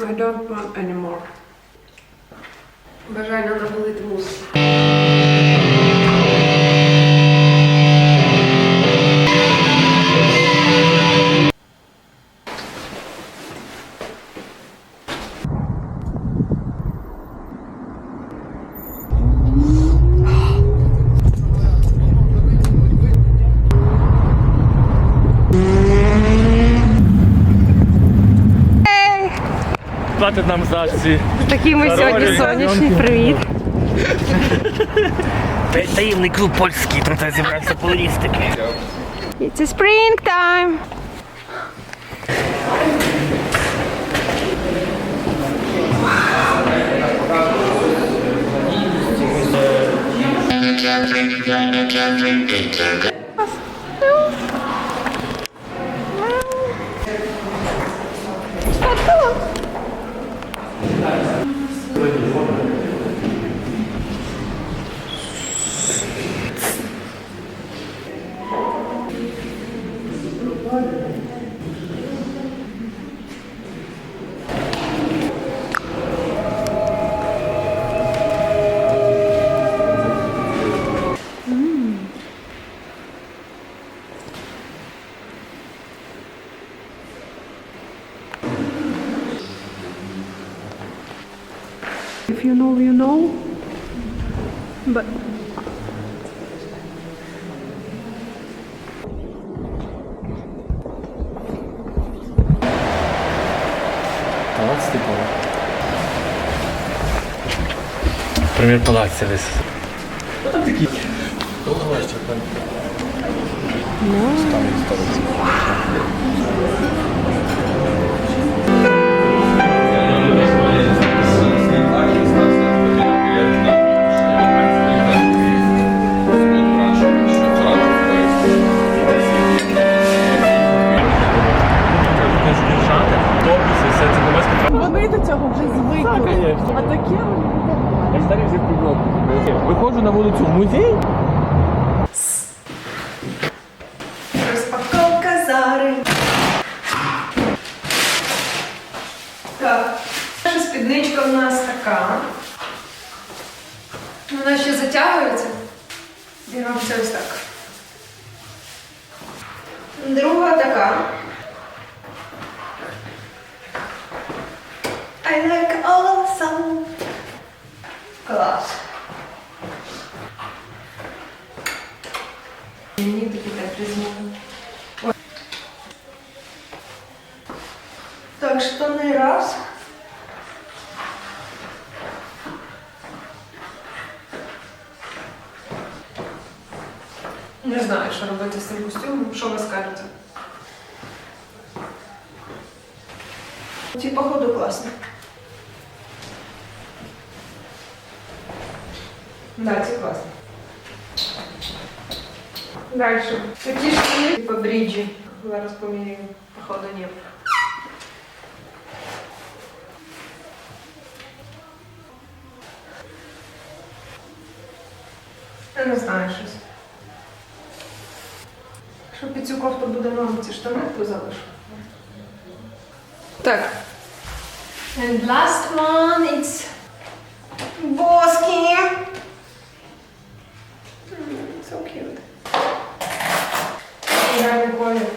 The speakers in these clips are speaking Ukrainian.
I don't want anymore. Бажання наболити мусить. Платить нам за акції. Такі ми сьогодні сонячні. Привіт. Таємний клуб польський, тут зібрався полярістики. It's a If you know, you know. But Палац типово. Примір палацця десь. Вони робиться ось так. Друга така. I like awesome. Клас. Мені такі так візьму. Так, штани раз. Не знаю, що робити з цим костюмом. Що ви скажете? Ці, походу, класні. Да, ці класні. Дальше. Такі штани по бріджі. Зараз поміряю. Походу, ні. Я не знаю щось. Якщо під цю кофту буде норм ці штани, то залишу. Так. And last one it's Боски. Mm, So cute. Гарний колір.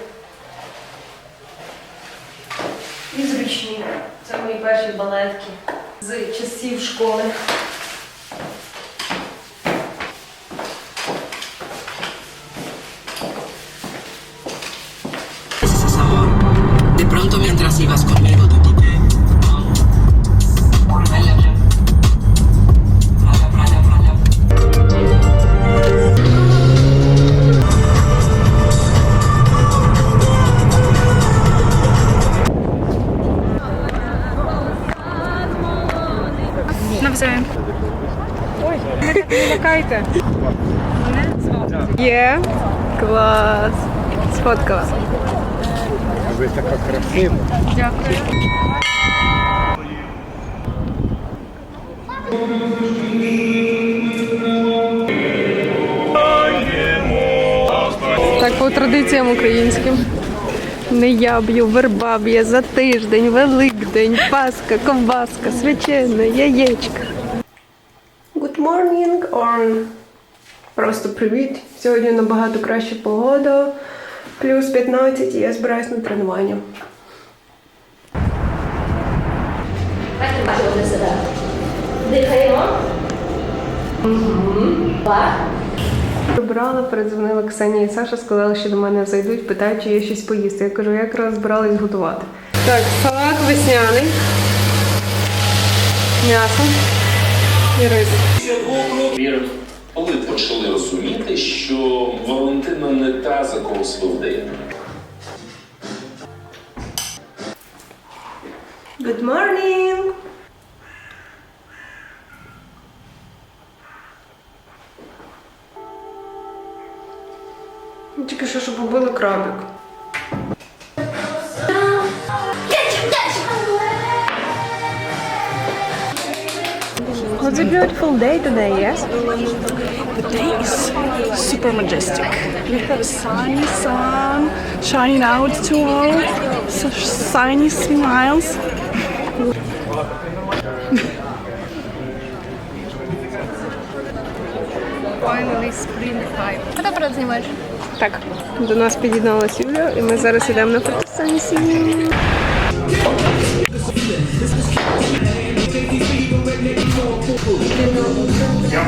І зручні. Це мої перші балетки з часів школи. De pronto mientras ibas conmigo te toqué. Playa, playa, playa, playa. Навзаєм. Ой, не лякайте. Є. Клас. Сфоткала. Ви така красива. Дякую. Так, по традиціям українським. Не я б'ю, верба б'є за тиждень, великдень, паска, ковбаска, свячене, яєчка. Good morning, or просто привіт. Сьогодні набагато краща погода. Плюс 15 і я збираюсь на тренування. Дихаємо. Прибирала, передзвонила Ксенія і Саша, сказали, що до мене зайдуть, питають, чи є щось поїсти. Я кажу, я якраз збиралась готувати. Так, салат весняний. М'ясо і рис. Коли почали розуміти, що Валентина не та, за кого себе вдає. Good morning! Тільки що, щоб убили крабик. It's a beautiful day today, yes? The day is super majestic. We have sunny sun shining out to all, so sunny smiles. Так, до нас під'єдналась Юля, і ми зараз йдемо на Yeah.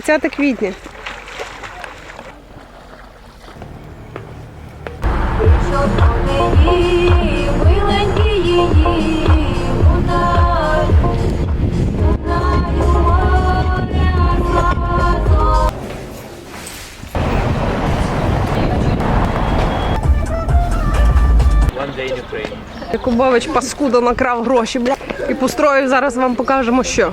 20 квітня. Якубович паскуда накрав гроші, бля. І построїв, зараз вам покажемо що.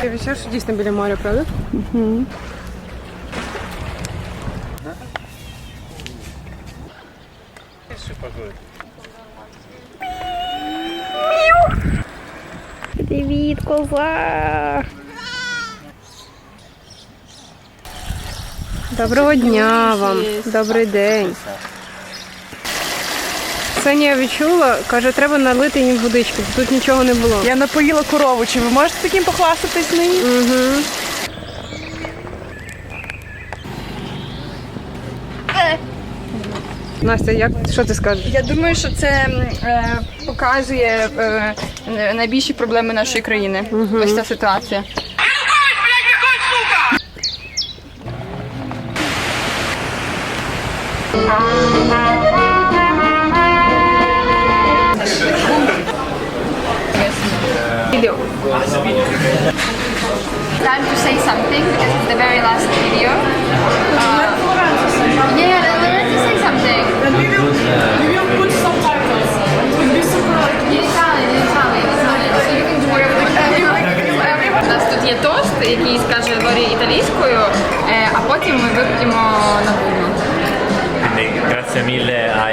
Ти відчуєш, що дійсно біля моря, правда? Привіт, коза! Доброго дня вам, добрий день. Ксенія відчула, каже, треба налити їм водички, тут нічого не було. Я напоїла корову. Чи ви можете таким похвастатись нині? Угу. Настя, як що ти скажеш? Я думаю, що це е, показує е, найбільші проблеми нашої країни. Ось ця ситуація. Відео. Time to say something because it's the very last video. Uh, yeah, let- let's say something. We will, we will put subtitles. It will be super like In Italian, in Italian, in Italian. So you can do whatever you- У нас тут є тост, який скаже Лорі італійською, е, а потім ми вип'ємо на кухню. Quindi grazie mille ai,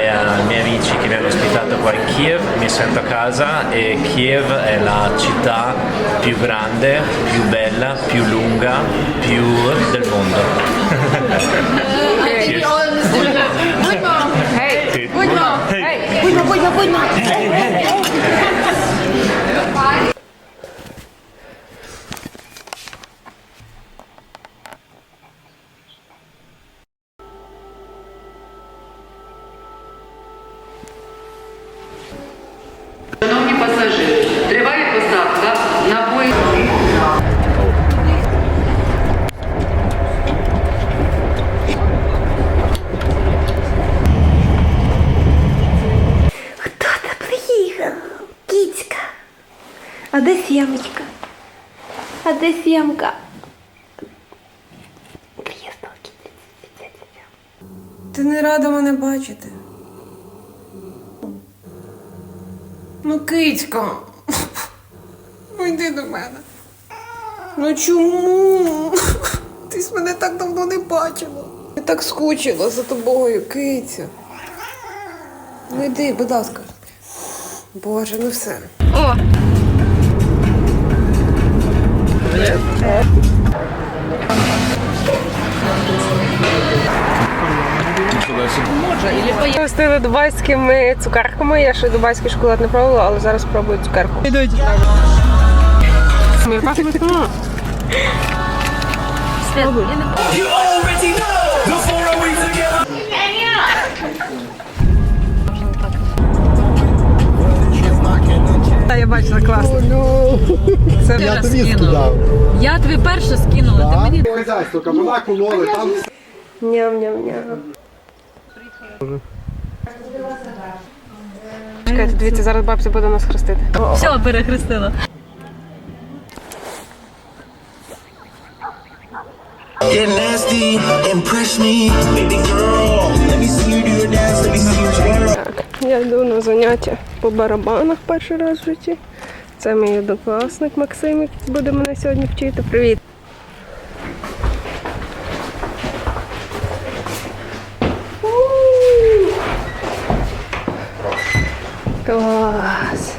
qua in Kiev, mi sento a casa e Kiev è la città più grande, più bella, più lunga, più del mondo. Hey, А де сімка? Ти не рада мене бачити. Ну, кицька. Ну йди до мене. Ну чому? Ти ж мене так давно не бачила. Я так скучила за тобою, киця. Ну йди, будь ласка. Боже, ну все. О, Гостили дубайськими цукерками. Я ще дубайський шоколад не пробувала, але зараз спробую цукерку. Йдуть. Я бачила класно. Це Я тобі скидав. я тобі перше скинула. Ти мені Хазяйство, там Ням-ням-ням. Чекайте, дивіться, зараз бабця буде нас хрестити. все перехрестила. Get nasty, impress me, baby girl. Так, я йду на заняття по барабанах перший раз в житті. Це мій однокласник Максим, який буде мене сьогодні вчити. Привіт. Клас.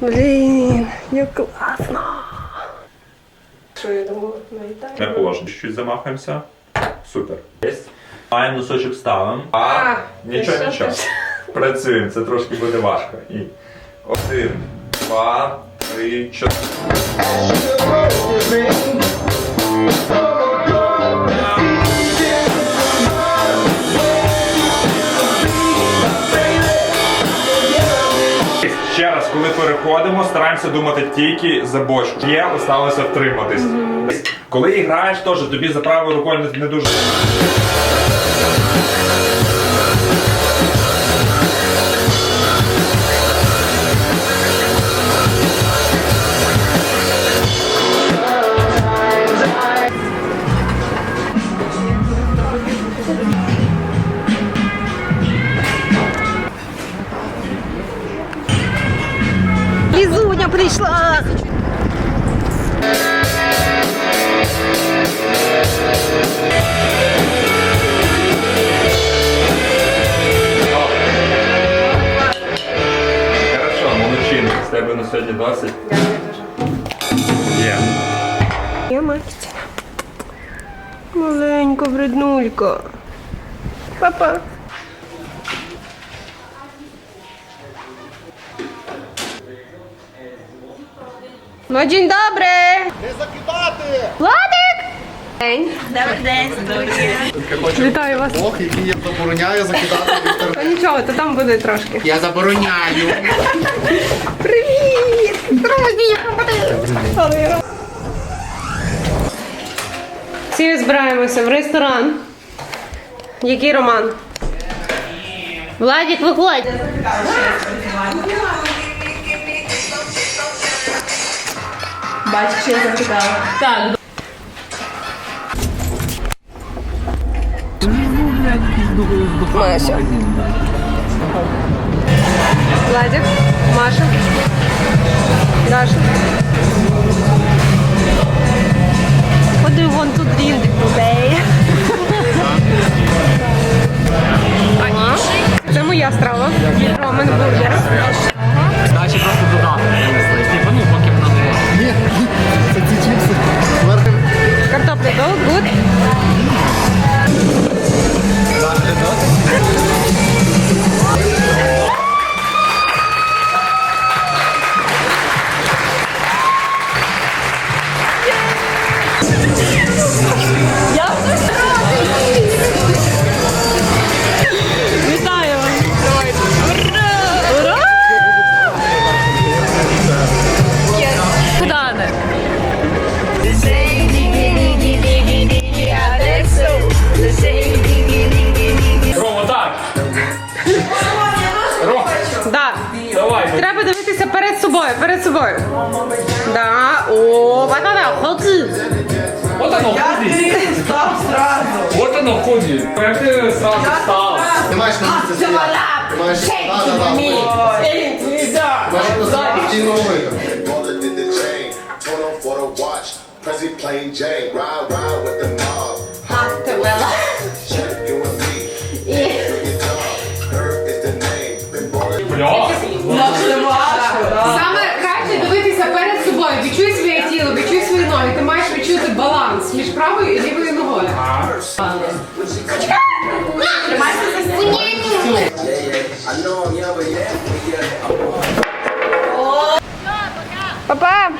Блін, як класно. Що я думала? На Італії? Не положено. Чуть замахаємося. Супер. Єсть. Маємо носочок ставимо. А, нічого, нічого. Працюємо, це трошки буде важко. І один, два, три, чотири. Ще раз, коли переходимо, стараємося думати тільки за бочку. Є, осталося втриматись. Коли граєш, теж тобі за правою рукою не, не дуже. Лизуня пришла! Тебе на сьогодні досить. Є. Я Максина. Маленька вреднулька. Папа. Ну, день добрий! не закидати! Владик! День. Вітаю вас. Бог, який я забороняю закидати. Та нічого, то там буде трошки. Я забороняю. Привіт! Друзі! Всі збираємося в ресторан. Який роман? Владик, виходь! Бачиш, що я зачекала. Так, Мася. Владик, Маша, Даша. What do you want to drink today? Це моя страва. Ромен бургер. Дачі просто додати. Рома, так! Рома, Да. давай! Треба дивитися перед собою, перед собою. Да. О, вот она, ходи. Вот оно ходит. Став сразу. Вот оно ходит. Прям ты сразу встал. Ти маєш на місце стояти. Ти маєш на місце стояти. Ти маєш на місце стояти. Prezi plain Jane, ride, ride with the mob. Shit, you and me. The name. Been ballin'. Саме краще дивитися перед собою. Відчуй своє тіло, відчуй свої ноги. Ти маєш відчути баланс між правою і лівою ногою. Тримайся за стіну. I know I'm young, but yeah, yeah. Папа!